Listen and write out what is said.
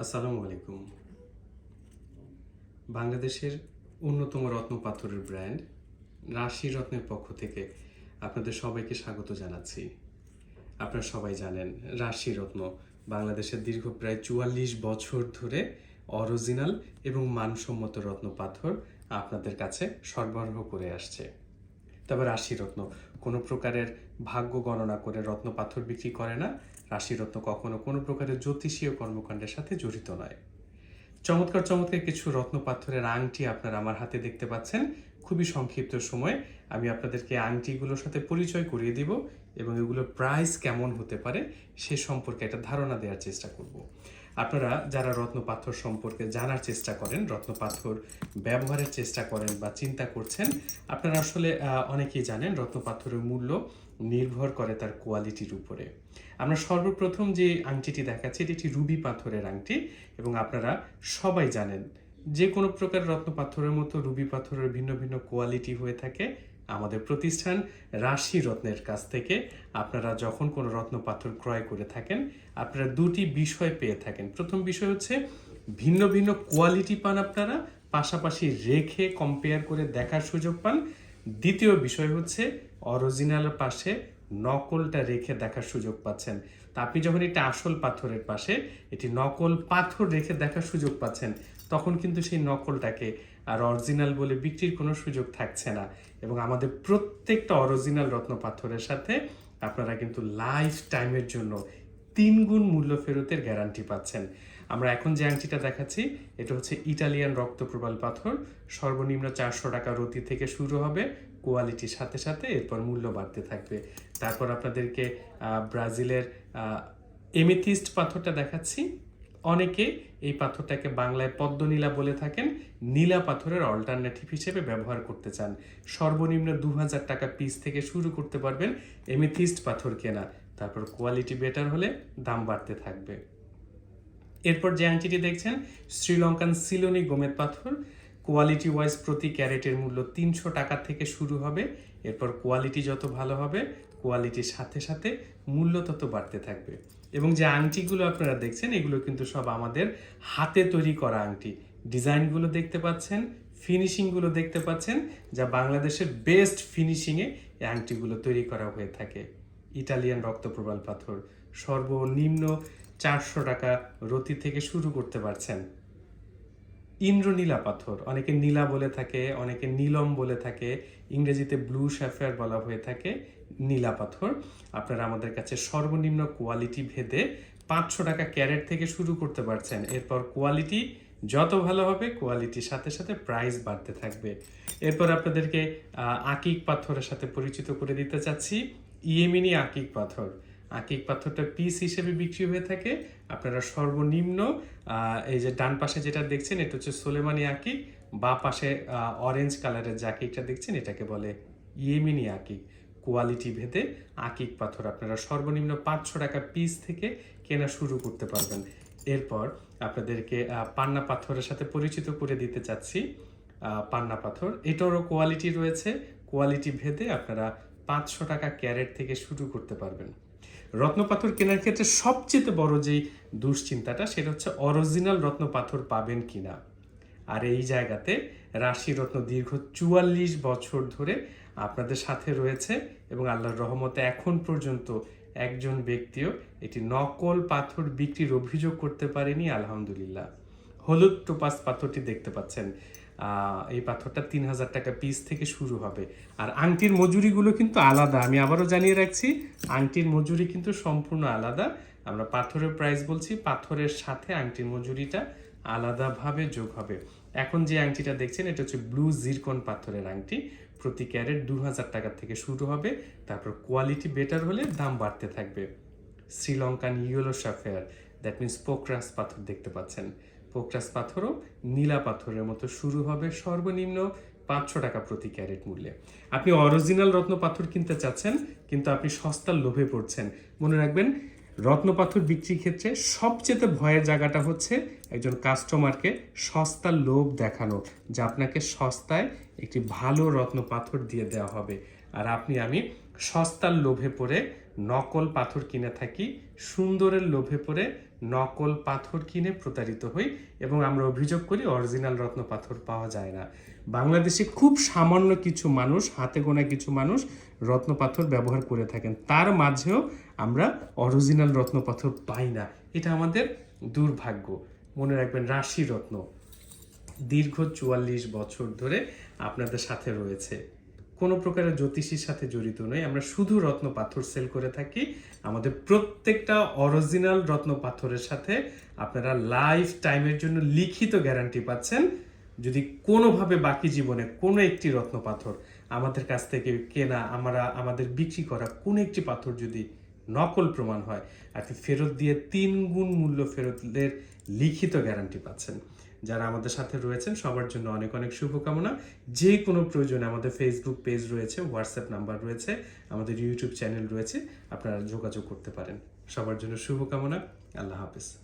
আসসালামু আলাইকুম। বাংলাদেশের অন্যতম রত্ন পাথরের ব্র্যান্ড রাশি রত্নের পক্ষ থেকে আপনাদের সবাইকে স্বাগত জানাচ্ছি। আপনারা সবাই জানেন রাশি রত্ন বাংলাদেশের দীর্ঘ প্রায় চুয়াল্লিশ বছর ধরে অরিজিনাল এবং মানসম্মত রত্ন পাথর আপনাদের কাছে সরবরাহ করে আসছে। তবে রাশিরত্ন কোনো প্রকারের ভাগ্য গণনা করে রত্ন পাথর বিক্রি করে না রাশিরত্ন কখনো কোনো প্রকারের জ্যোতিষীয় কর্মকাণ্ডের সাথে জড়িত নয়। চমৎকার চমৎকার কিছু রত্ন পাথরের আংটি আপনারা আমার হাতে দেখতে পাচ্ছেন। খুবই সংক্ষিপ্ত সময় আমি আপনাদেরকে আংটিগুলোর সাথে পরিচয় করিয়ে দিব এবং এগুলোর প্রাইস কেমন হতে পারে সে সম্পর্কে একটা ধারণা দেওয়ার চেষ্টা করব। আপনারা যারা রত্ন পাথর সম্পর্কে জানার চেষ্টা করেন, রত্ন পাথর ব্যবহারের চেষ্টা করেন বা চিন্তা করছেন, আপনারা আসলে অনেকেই জানেন রত্ন পাথরের মূল্য নির্ভর করে তার কোয়ালিটির উপরে। আমরা সর্বপ্রথম যে আংটিটি দেখাচ্ছি, এটি রুবি পাথরের আংটি এবং আপনারা সবাই জানেন, যে কোনো প্রকার রত্ন পাথরের মতো রুবি পাথরের ভিন্ন ভিন্ন কোয়ালিটি হয়ে থাকে আমাদের প্রতিষ্ঠান রাশি রত্নের কাছ থেকে। আপনারা যখন কোনো রত্ন পাথর ক্রয় করে থাকেন, আপনারা দুটি বিষয় পেয়ে থাকেন। প্রথম বিষয় হচ্ছে, ভিন্ন ভিন্ন কোয়ালিটি পান আপনারা, পাশাপাশি রেখে কম্পেয়ার করে দেখার সুযোগ পান। দ্বিতীয় বিষয় হচ্ছে অরিজিনালের পাশে নকলটা রেখে দেখার সুযোগ পাচ্ছেন। তা আপনি যখন এটা আসল পাথরের পাশে, এটি নকল পাথর রেখে দেখার সুযোগ পাচ্ছেন, তখন কিন্তু সেই নকলটাকে আর অরিজিনাল বলে বিক্রির কোনো সুযোগ থাকছে না। এবং আমাদের প্রত্যেকটা অরিজিনাল রত্ন পাথরের সাথে আপনারা কিন্তু লাইফ টাইমের জন্য তিন গুণ মূল্য ফেরতের গ্যারান্টি পাচ্ছেন। আমরা এখন যে আংটিটা দেখাচ্ছি, এটা হচ্ছে ইটালিয়ান রক্তপ্রবাল পাথর। সর্বনিম্ন চারশো টাকা রতি থেকে শুরু হবে কোয়ালিটির সাথে সাথে এরপর মূল্য বাড়তে থাকবে। তারপর আপনাদেরকে ব্রাজিলের এমিথিস্ট পাথরটা দেখাচ্ছি। অনেকে এই পাথরটাকে বাংলায় পদ্মনীলা বলে থাকেন। নীলা পাথরের অল্টারনেটিভ হিসেবে ব্যবহার করতে চান। সর্বনিম্ন দু হাজার টাকা পিস থেকে শুরু করতে পারবেন এমিথিস্ট পাথর কেনা। তারপর কোয়ালিটি বেটার হলে দাম বাড়তে থাকবে। এরপর যে আংটিটি দেখছেন, শ্রীলঙ্কান সিলোনি গোমেদ পাথর। কোয়ালিটি ওয়াইজ প্রতি ক্যারেটের মূল্য তিনশো টাকা থেকে শুরু হবে। এরপর কোয়ালিটি যত ভালো হবে কোয়ালিটির সাথে সাথে মূল্য তত বাড়তে থাকবে। এবং যে আংটিগুলো আপনারা দেখছেন, এগুলো কিন্তু সব আমাদের হাতে তৈরি করা আংটি। ডিজাইনগুলো দেখতে পাচ্ছেন ফিনিশিংগুলো দেখতে পাচ্ছেন, যা বাংলাদেশের বেস্ট ফিনিশিংয়ে এই আংটিগুলো তৈরি করা হয়ে থাকে। ইটালিয়ান রক্তপ্রবাল পাথর। সর্বনিম্ন চারশো টাকা রতি থেকে শুরু করতে পারছেন। ইন্দ্রনীলা পাথর অনেকে নীলা বলে থাকে, অনেকে নীলম বলে থাকে, ইংরেজিতে ব্লু শ্যাফার বলা হয়ে থাকে নীলা পাথর আপনারা আমাদের কাছে সর্বনিম্ন কোয়ালিটি ভেদে পাঁচশো টাকা ক্যারেট থেকে শুরু করতে পারছেন। এরপর কোয়ালিটি যত ভালো হবে কোয়ালিটির সাথে সাথে প্রাইস বাড়তে থাকবে। এরপর আপনাদেরকে আকিক পাথরের সাথে পরিচিত করে দিতে চাচ্ছি, ইয়েমিনি আকিক পাথর। আকিক পাথরটা পিস হিসেবে বিক্রি হয়ে থাকে। আপনারা সর্বনিম্ন এই যে ডান পাশে যেটা দেখছেন, এটা হচ্ছে সোলেমানি আকিক। বা পাশে অরেঞ্জ কালারের যে আকিকটা দেখছেন, এটাকে বলে ইয়েমিনি আকিক। কোয়ালিটি ভেদে আকিক পাথর। আপনারা সর্বনিম্ন পাঁচশো টাকা পিস থেকে কেনা শুরু করতে পারবেন। এরপর আপনাদেরকে পান্না পাথরের সাথে পরিচিত করে দিতে চাচ্ছি পান্না পাথর। এটারও কোয়ালিটি রয়েছে। কোয়ালিটি ভেদে আপনারা পাঁচশো টাকা ক্যারেট থেকে শুরু করতে পারবেন। রত্নপাথর কেনার ক্ষেত্রে সবচেয়ে বড় যেই দুশ্চিন্তাটা, সেটা হচ্ছে অরিজিনাল রত্নপাথর পাবেন কিনা। আর এই জায়গাতে রাশি রত্ন দীর্ঘ চুয়াল্লিশ বছর ধরে আপনাদের সাথে রয়েছে এবং আল্লাহর রহমতে এখন পর্যন্ত একজন ব্যক্তিও এটি নকল পাথর বিক্রির অভিযোগ করতে পারেনি, আলহামদুলিল্লাহ। হলুদ টোপাস পাথরটি দেখতে পাচ্ছেন। এই পাথরটা তিন হাজার টাকা পিস থেকে শুরু হবে। আর আংটির মজুরিগুলো কিন্তু আলাদা। আমি আবারও জানিয়ে রাখছি, আংটির মজুরি কিন্তু সম্পূর্ণ আলাদা। আমরা পাথরের প্রাইস বলছি, পাথরের সাথে আংটির মজুরিটা আলাদাভাবে যোগ হবে। এখন যে আংটিটা দেখছেন, এটা হচ্ছে ব্লু জিরকন পাথরের আংটি। প্রতি ক্যারেট দু হাজার টাকা থেকে শুরু হবে। তারপর কোয়ালিটি বেটার হলে দাম বাড়তে থাকবে। Sri Lankan yellow sapphire that means পোকরাস পাথর দেখতে পাচ্ছেন। পোকরাস পাথরও নীলা পাথরের মতো শুরু হবে সর্বনিম্ন পাঁচশো টাকা প্রতি ক্যারেট মূল্যে। আপনি অরিজিনাল রত্ন পাথর কিনতে চাচ্ছেন, কিন্তু আপনি সস্তার লোভে পড়ছেন। মনে রাখবেন, রত্ন পাথর বিক্রির ক্ষেত্রে সবচেয়ে ভয়ের জায়গাটা হচ্ছে একজন কাস্টমারকে সস্তার লোভ দেখানো, যা আপনাকে সস্তায় একটি ভালো রত্ন পাথর দিয়ে দেওয়া হবে। আর আপনি, আমি সস্তার লোভে পড়ে নকল পাথর কিনে থাকি, সুন্দরের লোভে পড়ে নকল পাথর কিনে প্রতারিত হই এবং আমরা অভিযোগ করি অরিজিনাল রত্ন পাথর পাওয়া যায় না। বাংলাদেশে খুব সামান্য কিছু মানুষ, হাতে গোনা কিছু মানুষ রত্ন পাথর ব্যবহার করে থাকেন। তার মাঝেও আমরা অরিজিনাল রত্ন পাথর পাই না। এটা আমাদের দুর্ভাগ্য। মনে রাখবেন, রাশি রত্ন দীর্ঘ চুয়াল্লিশ বছর ধরে আপনাদের সাথে রয়েছে। কোনো প্রকারের জ্যোতিষীর সাথে জড়িত নই। আমরা শুধু রত্ন পাথর সেল করে থাকি। আমাদের প্রত্যেকটা অরিজিনাল রত্ন পাথরের সাথে আপনারা লাইফ টাইমের জন্য লিখিত গ্যারান্টি পাচ্ছেন। যদি কোনোভাবে বাকি জীবনে কোনো একটি রত্ন পাথর আমাদের কাছ থেকে কেনা, আমরা, আমাদের বিক্রি করা কোনো একটি পাথর যদি নকল প্রমাণ হয়, আপনি ফেরত দিয়ে তিন গুণ মূল্য ফেরতের লিখিত গ্যারান্টি পাচ্ছেন। যারা আমাদের সাথে রয়েছেন, সবার জন্য অনেক অনেক শুভকামনা। যে কোনো প্রয়োজনে আমাদের ফেসবুক পেজ রয়েছে হোয়াটসঅ্যাপ নাম্বার রয়েছে, আমাদের ইউটিউব চ্যানেল রয়েছে, আপনারা যোগাযোগ করতে পারেন। সবার জন্য শুভকামনা, আল্লাহ হাফেজ।